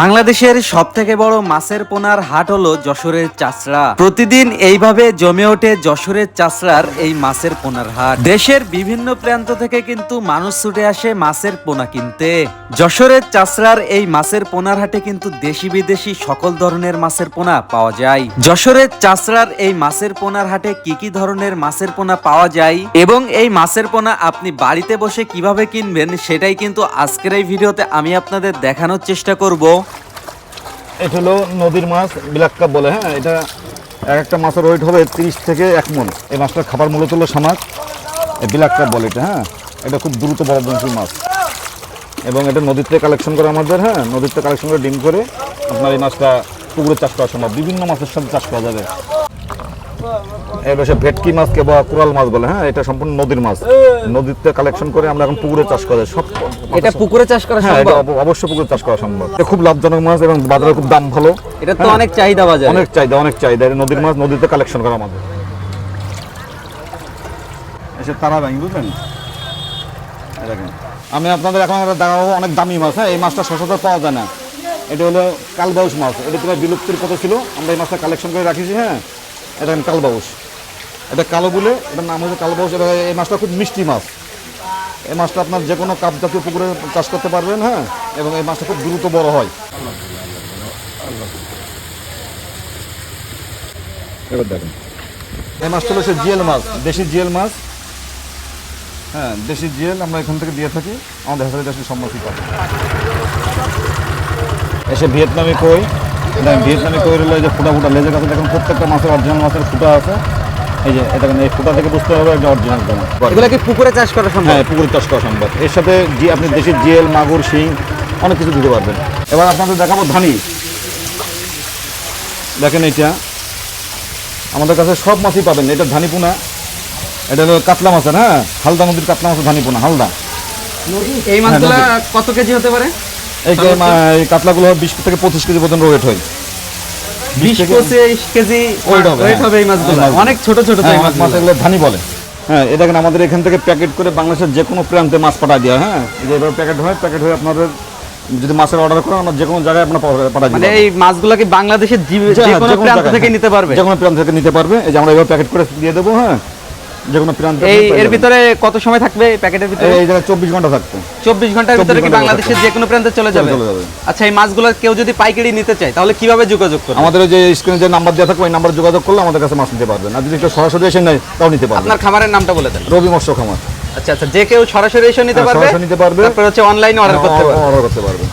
বাংলাদেশের সব থেকে বড় মাছের পোনার হাট হলো যশোরের চাষড়া প্রতিদিন এইভাবে জমে ওঠে যশোরের চাষড়ার এই মাছের পোনার হাট। দেশের বিভিন্ন প্রান্ত থেকে কিন্তু মানুষ ছুটে আসে মাছের পোনা কিনতে। যশোরের চাষড়ার এই মাছের পোনার হাটে কিন্তু দেশি বিদেশি সকল ধরনের মাছের পোনা পাওয়া যায়। যশোরের চাষড়ার এই মাছের পোনার হাটে কি কি ধরনের মাছের পোনা পাওয়া যায় এবং এই মাছের পোনা আপনি বাড়িতে বসে কীভাবে কিনবেন সেটাই কিন্তু আজকের এই ভিডিওতে আমি আপনাদের দেখানোর চেষ্টা করব। এটা হলো নদীর মাছ ব্ল্যাক কাপ বলে হ্যাঁ? এটা এক একটা মাছের ওয়েট হবে তিরিশ থেকে এক মন। এই মাছটার খাবার মূলত হলো সামাজ ব্ল্যাক কাপ বলে এটা হ্যাঁ? এটা খুব দ্রুত বড়বংশী মাছ। এবং এটা নদীতে কালেকশন করে আমাদের হ্যাঁ? নদীতে কালেকশন করে ডিম করে আপনার এই মাছটা পুকুরে চাষ করা সম্ভব। বিভিন্ন মাছের সাথে চাষ করা যাবে। এবার ভেটকি মাছকে বা কোরাল মাছ বলে হ্যাঁ এটা সম্পূর্ণ নদীর মাছ। নদীতে কালেকশন করে আমরা এখন পুকুরে চাষ করা সব এটা পুকুরে চাষ করা হ্যাঁ সম্ভব? অব- অবশ্যই পুকুরে চাষ করা সম্ভব। এটা খুব লাভজনক মাছ এবং বাজারে খুব দাম ভালো। এটা তো হ্যাঁ। অনেক চাহিদা বাজারে। অনেক চাহিদা অনেক চাহিদা। নদীর মাছ নদীতে কালেকশন করা আমাদের এসে তারা ব্যাংক বুঝলেন? দেখেন। আমি আপনাদের এখন একটা দেখাবো অনেক দামি মাছ হ্যাঁ এই মাছটা সচরাচর পাওয়া যায় না। এটা হলো কালবাউস মাছ। এটা তোমার বিলুপ্তির কথা ছিল। আমরা এই মাছটা কালেকশন করে রাখিছি হ্যাঁ। এটা কালবাউস এটা কালো বলে, এটার নাম হচ্ছে কালবাউস এটা এই মাছটা খুব মিষ্টি মাছ। এই মাছটা আপনার যে কোনো কাপ জাতীয় পুকুরে চাষ করতে পারবেন হ্যাঁ? এবং এই মাছটা খুব দ্রুত বড় হয়। এবার দেখেন। এই মাছটা হলো সে জিএল মাছ, দেশি জিএল মাছ। হ্যাঁ দেশি জিএল আমরা এখান থেকে দিয়ে থাকি। আমাদের হাজারে দেশের সম্মতি পাবে এসে ভিয়েতনামি কই। দেখেন ভিয়েতনামি কই হলো এই যে ফুটা ফুটা লেজের কাছে দেখুন প্রত্যেকটা মাছের অরিজিনাল মাছের ফুটা আছে। এই যে এটা এই ফুটা থেকে বুঝতে হবে একটা অরিজিনাল দানা এগুলা কি পুকুরে চাষ করা সম্ভব? হ্যাঁ পুকুরে চাষ করা সম্ভব। এর সাথে জি আপনি দেশের জিএল মাগুর শিং অনেক কিছু দিতে পারবেন। এবার আপনাদের দেখাবো ধানি। দেখেন এটা আমাদের কাছে সব মাছই পাবেন। এটা ধানি পোনা। এটা হলো কাতলা মাছের হ্যাঁ? হালদা নদীর কাতলা মাছের ধানি পোনা হালদা। এই মাছগুলা হ্যাঁ, কত কেজি হতে পারে? এই কাতলাগুলো বিশ থেকে পঁচিশ কেজি পর্যন্ত ওয়েট হয়। বিশ পঁচিশ কেজি ওয়েট হ্যাঁ। হবে এই মাছগুলো। হ্যাঁ, অনেক ছোট ছোট হ্যাঁ, মাছ এগুলো ধানি বলে। হ্যাঁ। দেখেন আমাদের এখান থেকে প্যাকেট করে বাংলাদেশের যে কোনো প্রান্তে মাছ পাঠা দেওয়া হ্যাঁ? এই যে এবার প্যাকেট হয় প্যাকেট হয়ে আপনাদের যদি মাছের অর্ডার করেন আমরা যে কোনো জায়গায় আপনার পাঠা মানে এই মাছগুলা কি বাংলাদেশের যে কোনো প্রান্ত থেকে নিতে পারবে? যে কোনো প্রান্ত থেকে নিতে পারবে। এই যে আমরা এবার প্যাকেট করে দিয়ে দেবো হ্যাঁ? যে কোনো প্রান্ত এই এর ভিতরে কত সময় থাকবে এই প্যাকেটের ভিতরে? এই জায়গায় চব্বিশ ঘণ্টা থাকবে। চব্বিশ ঘণ্টার 24 ভিতরে কি বাংলাদেশের যে কোনো প্রান্তে চলে যাবে? আচ্ছা এই মাছগুলো কেউ যদি পাইকারি নিতে চায় তাহলে কীভাবে যোগাযোগ করবে? আমাদের ওই যে স্ক্রিনে যে নাম্বার দেওয়া থাকবে ওই নাম্বারে যোগাযোগ করলে আমাদের কাছে মাছ নিতে পারবেন। আর যদি কেউ সরাসরি এসে নেয় তাও নিতে পারবেন। আপনার খামারের নামটা বলে দেন। রবি মৎস্য খামার। আচ্ছা আচ্ছা যে কেউ সরাসরি এসে নিতে হ্যাঁ, পারবে নিতে পারবে। তারপর হচ্ছে অনলাইনে অর্ডার করতে পারবে। অর্ডার করতে পারবে।